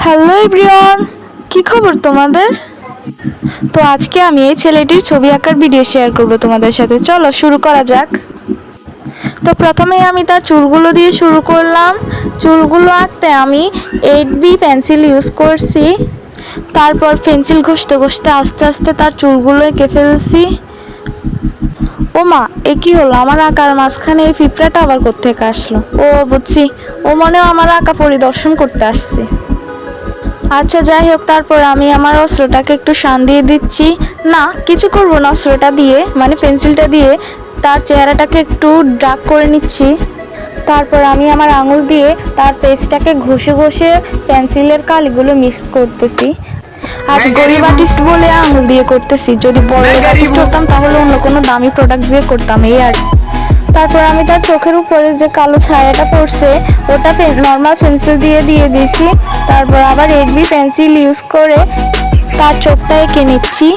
Hello everyone কি খবর তোমাদের? তো আজকে আমি এই ছেলেটির ছবি আঁকার ভিডিও শেয়ার করব তোমাদের সাথে। চলো, শুরু করা যাক। তো প্রথমেই আমি তার চুলগুলো দিয়ে শুরু করলাম। চুলগুলো আঁকতে আমি এইট বি পেন্সিল ইউজ করছি। তারপর পেন্সিল ঘষতে ঘষতে আস্তে আস্তে তার চুলগুলো এঁকে ফেলছি। ও মা এ কি হলো? আমার আঁকার মাঝখানে এই পিঁপড়াটা আবার কোত্থেকে আসলো? ও, বুঝছি। ও মনে হয় আমার আঁকা পরিদর্শন করতে আসছে। আচ্ছা যাই হোক তারপর আমি আমার অস্ত্রটাকে একটু শান দিয়ে দিচ্ছি। না কিছু করব না অস্ত্রটা দিয়ে মানে পেন্সিলটা দিয়ে। তার চেহারাটাকে একটু ডার্ক করে নিচ্ছি। তারপর আমি আমার আঙুল দিয়ে তার পেজটাকে ঘষে ঘষে পেন্সিলের কালিগুলো মিক্স করতেছি। আজ গরিব আর্টিস্ট বলে আঙুল দিয়ে করতেছি। যদি বড় আর্টিস্ট হতাম তাহলে অন্য কোনো দামি প্রোডাক্ট দিয়ে করতাম এই আর কি। তারপর আমি তার চোখের উপরে যে কালো ছায়াটা পড়ছে, ওটা নর্মাল পেন্সিল দিয়ে দিয়ে দিয়েছি। তারপর আবার এইট বি পেন্সিল ইউজ করে তার চোখটা এঁকে নিচ্ছি।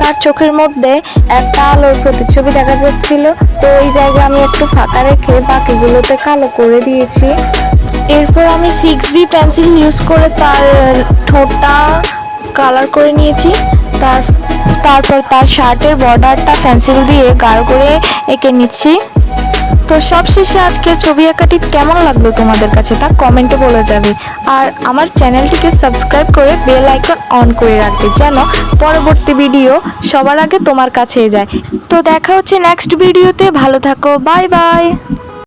তার চোখের মধ্যে একটা আলোর প্রতিচ্ছবি দেখা যাচ্ছিল। তো ওই জায়গায় আমি একটু ফাঁকা রেখে বাকিগুলোতে কালো করে দিয়েছি। এরপর আমি সিক্স বি পেন্সিল ইউজ করে তার ঠোঁটটা কালার করে নিয়েছি। তার, তারপর তার শার্টের বর্ডারটা পেন্সিল দিয়ে গাঢ় করে এঁকে নিচ্ছি। তো সবশেষে আজকের ছবি আঁকাটি কেমন লাগল তোমাদের কাছে তা কমেন্টে বলে যাবে। আর আমার চ্যানেলটিকে সাবস্ক্রাইব করে বেল আইকন অন করে রাখবে যেন পরবর্তী ভিডিও সবার আগে তোমার কাছে যায়। তো দেখা হচ্ছে নেক্সট ভিডিওতে ভালো থাকো বাই বাই